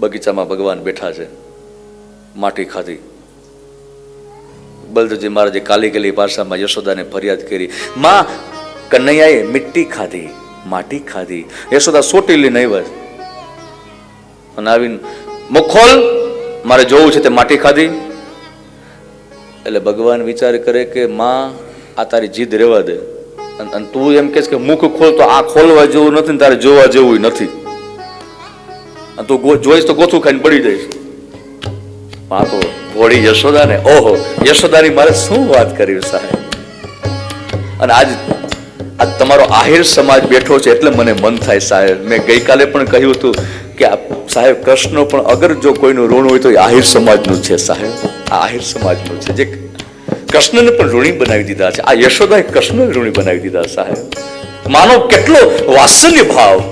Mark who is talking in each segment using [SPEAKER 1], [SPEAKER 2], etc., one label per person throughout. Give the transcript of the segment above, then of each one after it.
[SPEAKER 1] બગીચામાં ભગવાન બેઠા છે, માટી ખાધી. બલદેવજી મહારાજે કાલી ગલી ભાષામાં યશોદાને ફરિયાદ કરી, માં, કનૈયાએ મિટ્ટી ખાધી, માટી ખાધી. યશોદા સોટીલી નહીં આવ્યા અને આવીને, મુખોલ, મારે જોવું છે તે માટી ખાધી. એટલે ભગવાન વિચાર કરે કે, માં, આ તારી જીદ રહેવા દે. અને તું એમ કહેશ કે, મુખ ખોલ તો આ ખોલવા જેવું નથી ને તારે જોવા જેવું નથી. તું જોઈશ તો ગોથું ખાઈને પડી જઈશ. આ તો ભોળી યશોદા ને ઓહો, યશોદાની મારે શું વાત કરી સાહેબ? અને આજ આજ તમારો આહિર સમાજ બેઠો છે એટલે મને મન થાય સાહેબ. મેં ગઈકાલે પણ કહ્યું હતું કે આ સાહેબ કૃષ્ણ પણ અગર જો કોઈનું ઋણ હોય તો એ આહિર સમાજનું છે સાહેબ. આ આહિર સમાજનું છે. જે કૃષ્ણને પણ ઋણી બનાવી દીધા છે. આ યશોદાએ કૃષ્ણને ઋણી બનાવી દીધા સાહેબ. માનો કેટલો વાત્સલ્ય ભાવ,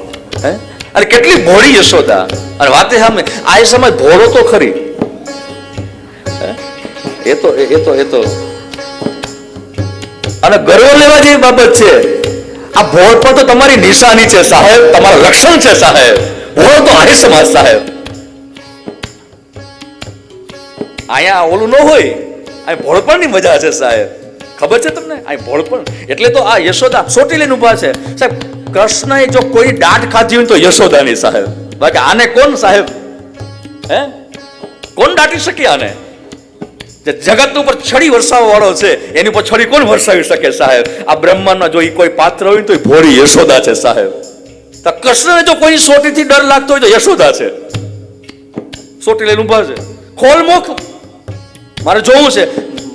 [SPEAKER 1] હે? અને કેટલી ભોળી યશોદા. અને વાતે સામે, આ એ સમય ભોળો તો ખરી. એ તો એ તો એ તો. અને ગર્વ લેવા જેવી બાબત છે. આ ભોળ પણ તો તમારી નિશાની છે સાહેબ, તમારું લક્ષણ છે સાહેબ. ભોળ તો આહિર સમાજ સાહેબ. અહીંયા ઓલું ન હોય અહીં ભોળપણની મજા છે સાહેબ. ખબર છે તમને? અહીં ભોળપણ. એટલે તો આ યશોદા સોટી લઈને ઊભા છે. સાહેબ કૃષ્ણએ જો કોઈ દાઢ ખાધી હોય તો યશોદાની સાહેબ. બાકી આને કોણ સાહેબ? હે? કોણ દાટી શકે આને? જે જગત ઉપર છડી વરસાવવા વાળો છે, એની ઉપર છડી કોણ વરસાવી શકે સાહેબ? આ બ્રહ્માંડમાં જો એ કોઈ પાત્ર હોય તો એ ભોળી યશોદા છે સાહેબ. તો કૃષ્ણને જો કોઈ સોટીથી ડર લાગતો હોય તો યશોદા છે. સોટી લઈને ઊભા છે. ખોલ મુખ. મારે જોવું છે.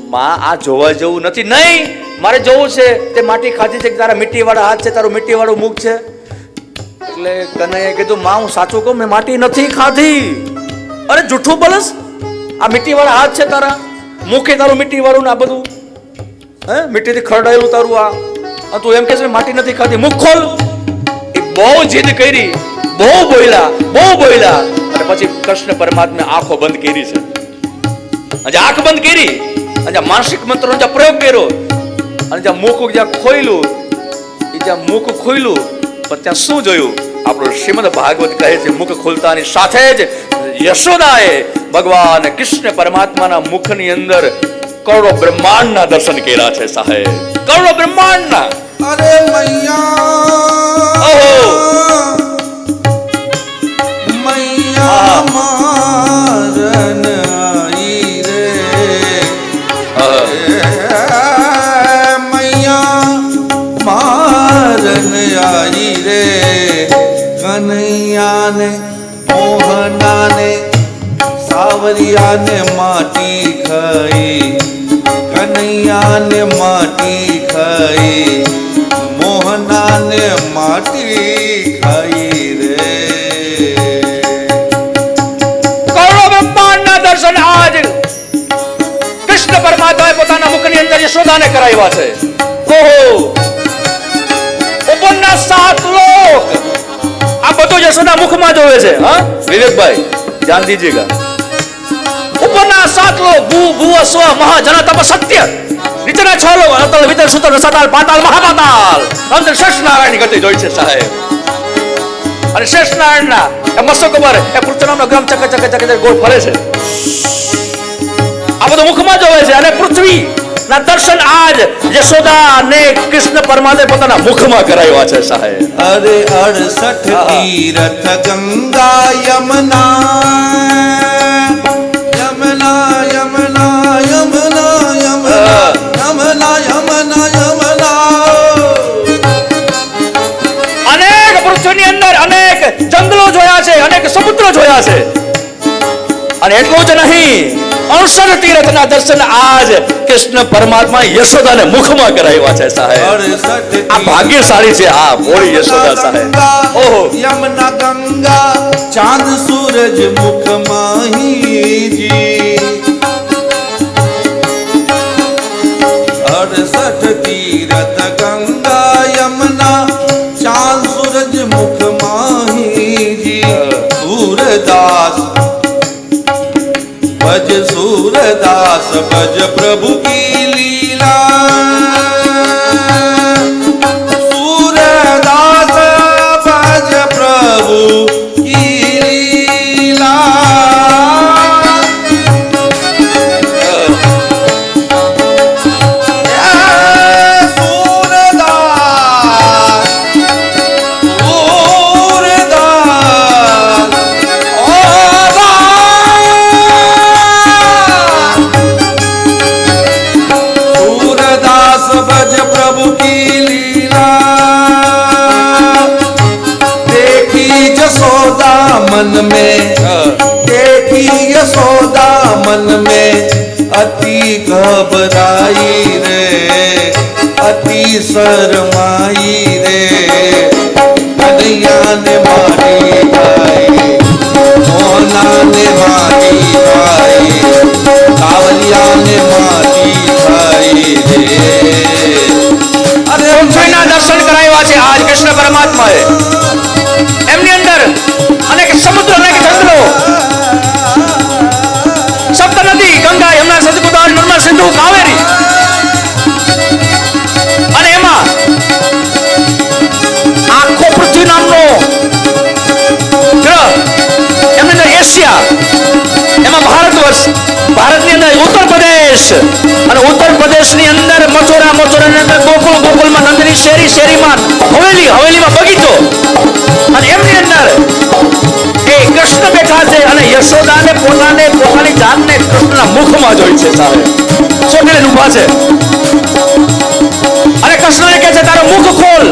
[SPEAKER 1] માં આ જોવા જેવું નથી. નહીં! મારે જોવું છે, તે માટી ખાધી છે કે તારા મીઠીવાળા હાથ છે, તારું મીઠીવાળું મુખ છે? એટલે કનૈયાએ કીધું, માં, હું સાચું કહું, મેં માટી નથી ખાધી. અરે, જૂઠું બોલસ? આ મીઠીવાળા હાથ છે તારા? મુખે તારું મીઠીવાળું ને આ બધું? હે? મીઠીથી ખરડાયેલું તારું આ? તું એમ કે છે માટી નથી ખાધી. મુખ ખોલ. એ બહુ જીદ કરી, બહુ બોલ્યા બહુ બોલ્યા. અને પછી કૃષ્ણ પરમાત્મા આંખો બંધ કરી છે. આજે આંખ બંધ કરી આજે માનસિક મંત્રનો જે પ્રયોગ કર્યો અને જ્યાં મુખ જ્યાં ખોયલું એ જ્યાં મુખ ખોયલું પણ ત્યાં શું જોયું? આપણું શ્રીમદ ભાગવત કહે છે મુખ ખોલતાની સાથે જ યશોદાએ ભગવાન કૃષ્ણ પરમાત્માના મુખની અંદર કરોડો બ્રહ્માંડના દર્શન કર્યા છે સાહેબ. કરોડો બ્રહ્માંડના.
[SPEAKER 2] અરે મૈયા
[SPEAKER 1] ઓહો.
[SPEAKER 2] મૈયા કનૈયાને મોહનાને સાવરિયાને માટી ખાઈ, કનૈયાને માટી ખાઈ, મોહનાને માટી ખાઈ રે.
[SPEAKER 1] દર્શન આજ કૃષ્ણ પરમાત્માએ પોતાના મુખની અંદર યશોદાને કરાવ્યા છે? ઓહો! આ બધું યશોદા મુખમાં જોવે છે હા વિવેકભાઈ ધ્યાન દીજીએગા ઉપરના સાત લોક ભૂ ભૂ સ્વ મહા જન તપ સત્ય નીચેના છ લોક અતલ વિતર સુતર રસાતાલ પાતાલ મહાપાતાલ અંદર શેષ નારાયણ ગતિ જોઈ છે સાહેબ અને શેષ નારાયણના એ મસ્તક ઉપર એ પૃથ્વીનો ગ્રમ ચક ચક ચક ચક ગોળ ફરે છે આ બધું મુખમાં જોવે છે અને પૃથ્વી ના દર્શન આજ યશોદા અને કૃષ્ણ પરમાત્મા પોતાના મુખમાં કરાવ્યા છે સાહેબ.
[SPEAKER 2] અરે અડસઠ તીર્થ ગંગા યમના યમના યમના યમના યમના યમના યમના યમના.
[SPEAKER 1] અનેક પૃથ્વીની અંદર અનેક જંગલો જોયા છે અનેક સમુદ્રો જોયા છે. અને એટલું જ નહીં અણસઠ તીરથના દર્શન આજ કૃષ્ણ પરમાત્મા યશોદાને મુખમાં કરાવ્યા છે સાહેબ. આ ભાગ્યશાળી છે આ મોડી યશોદા સાહેબ. ઓહો.
[SPEAKER 2] યમના ગંગા ચાંદ સૂરજ મુખ માહીજી. અડસઠ તીરથ ગંગા Pode aproveitar. અતિ ગભરાઈ રે, અતિ શરમાઈ રે. કનૈયાને મારી ભાઈ મોનાને મારી ભાઈ, કાવલિયાને મારી ભાઈ રે. અરે
[SPEAKER 1] દર્શન કરાવ્યા છે. આજ કૃષ્ણ પરમાત્માએ. શેરી શેરીમાં હવેલી હવેલીમાં બગીચો અને એમની અંદર એ કૃષ્ણ બેઠા છે અને યશોદાને પોતાને પોતાની જાતને કૃષ્ણના મુખમાં જોઈ છે સાહેબ ચોટીને ઊભા છે અને કૃષ્ણને કહે છે તારો મુખ ખોલ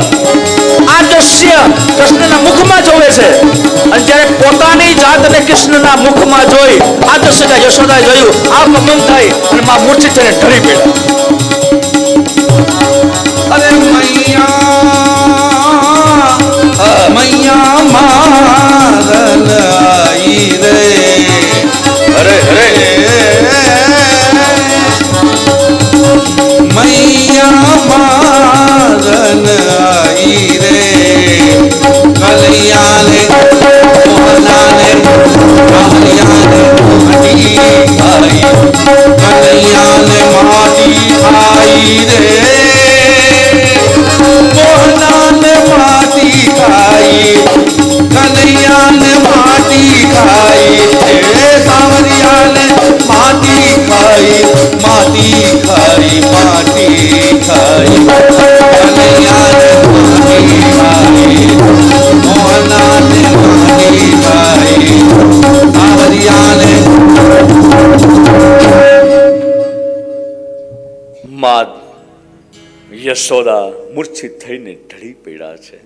[SPEAKER 1] આ દ્રશ્ય કૃષ્ણના મુખમાં જોવે છે અને જ્યારે પોતાની જાતને કૃષ્ણના મુખમાં જોઈ આ દ્રશ્ય જ્યારે યશોદાએ જોયું આ મન થઈ અને માં મૂર્છિત થઈને ઢળી પડ્યા યશોદા મૂર્છિત થઈને ઢળી પડ્યા છે.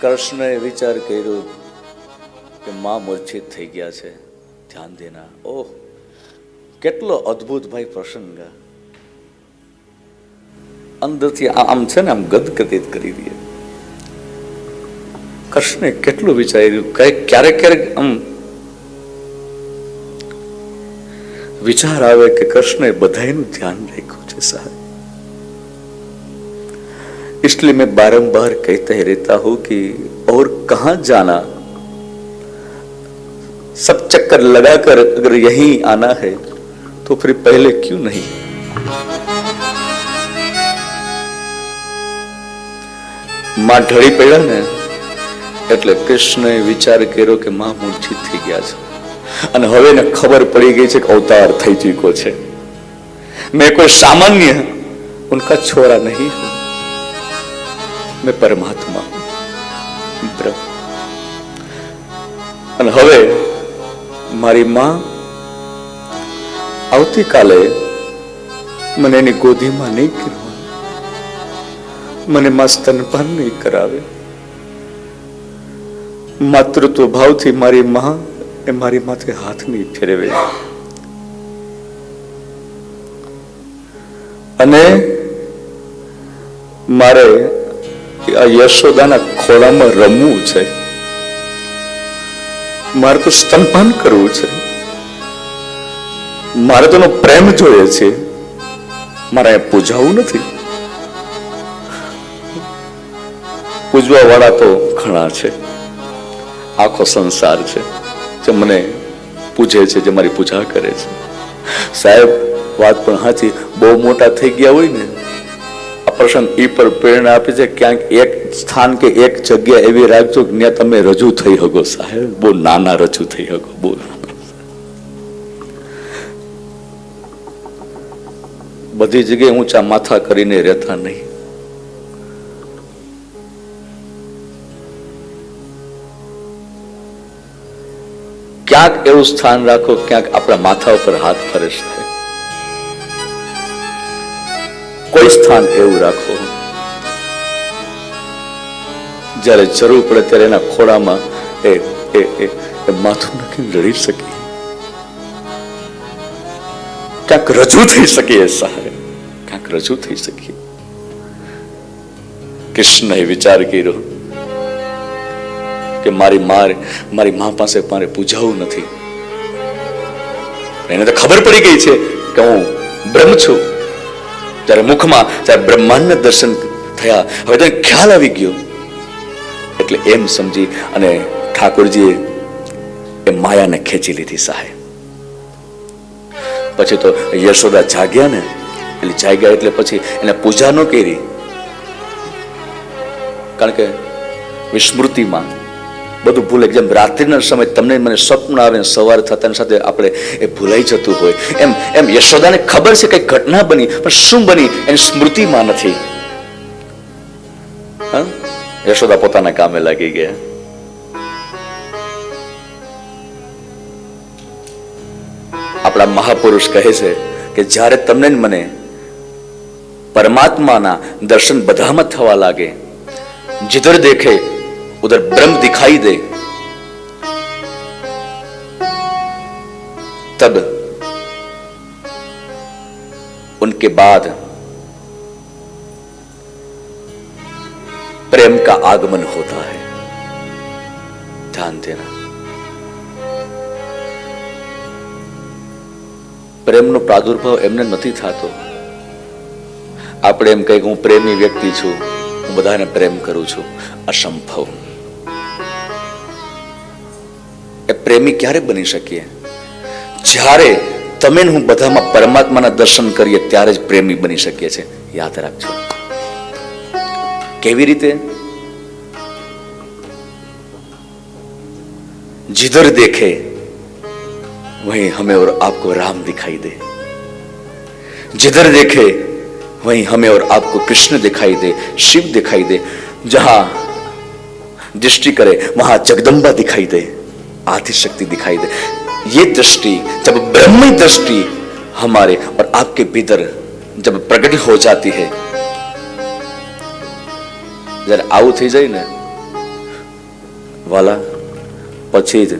[SPEAKER 1] કૃષ્ણએ વિચાર કર્યો કે માં મૂર્છિત થઈ ગયા છે. ધ્યાન દેના ઓહ, કેટલો અદ્ભુત ભાઈ પ્રસંગ. અંદરથી આમ છે ને, આમ ગદગદિત કરી દે. કૃષ્ણે કેટલું વિચાર્યું? કંઈક ક્યારેક ક્યારેક આમ विचार आवे कि कृष्ण बधाई ध्यान रखे सर इसलिए मैं बारंबार कहते ही रहता हूँ कि और कहा जाना सब चक्कर लगाकर अगर यहीं आना है तो फिर पहले क्यों नहीं माँ ढड़ी पड़ा ने एट कृष्ण विचार करो कि माँ मूर्छित थी गया छो અને હવે એને ખબર પડી ગઈ છે કે અવતાર થઈ ચૂક્યો છે. મેં કોઈ સામાન્ય ઉનકા છોરા નહીં મેં પરમાત્મા બ્રહ્મ. અને હવે મારી માં આવતીકાલે મને એની ગોધીમાં નહીં કરવાનું મને માં સ્તનપાન નહીં કરાવે. માતૃત્વ ભાવથી મારી માં એ મારી માથે હાથ નહીં ફેરવે. અને મારે આ યશોદાના ખોળામાં રમવું છે. મારે તો સ્તનપાન કરવું છે. મારે તો પ્રેમ જોઈએ છે. મારે પૂજાવું નથી. પૂજવા વાળા તો ઘણા છે. આખો સંસાર છે. જે મને પૂજે છે, જે મારી પૂજા કરે છે. સાહેબ, વાત પણ સાચી. બહુ મોટા થઈ ગયા હોય ને, આ પ્રસંગ એ પર પ્રેરણા આપે છે, ક્યાંક એક સ્થાન કે એક જગ્યા એવી રાખજો કે ત્યાં તમે રજૂ થઈ શકો, સાહેબ. બહુ નાના રજૂ થઈ શકો, બહુ બધી જગ્યાએ ઊંચા માથા કરીને રહેતા નહીં. ક્યાંક એવું સ્થાન રાખો ક્યાંક આપણા માથા ઉપર હાથ ફરે છે. કોઈ સ્થાન એવું રાખો. જ્યારે જરૂર પડે ત્યારે એના ખોળામાં એ એ એ માથું નાખીને રડી શકીએ. ક્યાંક રજૂ થઈ શકીએ સહાય ક્યાંક રજૂ થઈ શકીએ. કૃષ્ણએ વિચાર કર્યો કે મારી માર, મારી મા પાસે મારે પૂજાવું નથી. એને તો ખબર પડી ગઈ છે કે હું બ્રહ્મ છું. જ્યારે મુખમાં, ત્યારે બ્રહ્માંડના દર્શન થયા. હવે તને ખ્યાલ આવી ગયો. એટલે એમ સમજી અને ઠાકોરજીએ એ માયાને ખેંચી લીધી સાહેબ પછી તો યશોદા જાગ્યા ને, એટલે જાગ્યા એટલે પછી એને પૂજા ન કરી. કારણ કે વિસ્મૃતિમાં બધું ભૂલે જેમ રાત્રિના સમય તમને મને સ્વપ્ન આવે ને સવાર થતાની સાથે આપણે એ ભૂલાઈ જતું હોય. એમ એમ યશોદાને ખબર છે કંઈક ઘટના બની, પણ શું બની એની સ્મૃતિમાં નથી. યશોદા પોતાના કામે લાગી ગયા. આપણા મહાપુરુષ કહે છે કે જ્યારે તમને મને પરમાત્માના દર્શન બધામાં થવા લાગે, જીધર દેખે उधर ब्रह्म दिखाई दे तब उनके बाद प्रेम का आगमन होता है ध्यान देना પ્રેમનો પ્રાદુર્ભાવ એમને નથી થતો આપણે એમ કહીએ કે હું પ્રેમી વ્યક્તિ છું હું બધાને પ્રેમ કરું છું અસંભવ પ્રેમી ક્યારે બની શકીએ જ્યારે તમે ને હું બધામાં પરમાત્માના દર્શન કરીએ ત્યારે જ પ્રેમી બની શકીએ છે યાદ રાખજો કેવી રીતે जिधर देखे वहीं हमें और आपको राम दिखाई दे जिधर देखे वहीं हमें और आपको कृष्ण दिखाई दे शिव दिखाई दे जहां दृष्टि करे वहां जगदम्बा दिखाई दे आदि शक्ति दिखाई दे ये दृष्टि जब ब्रह्मी दृष्टि हमारे और आपके भीतर जब प्रकट हो जाती है જ્યારે આવું થઈ જાય ને વાલા પછી જ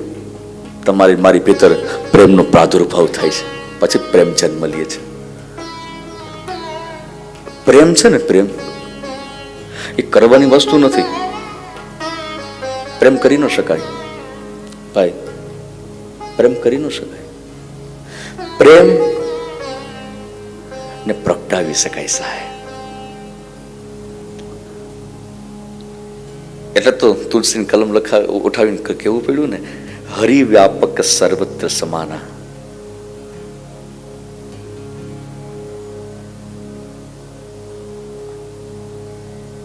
[SPEAKER 1] તમારી મારી ભીતર પ્રેમનો પ્રાદુર્ભાવ થાય છે પછી પ્રેમ જન્મ લે છે પ્રેમ છે ને પ્રેમ એ કરવાની વસ્તુ નથી પ્રેમ કરી ન શકાય ભાઈ, પ્રેમ કરી ન શકાય. પ્રેમ ને પ્રગટાવી શકાય સહાય એટલે તો તુલસીની કલમ લખા ઉઠાવીને કેવું પડ્યું ને? હરિવ્યાપક સર્વત્ર સમાના.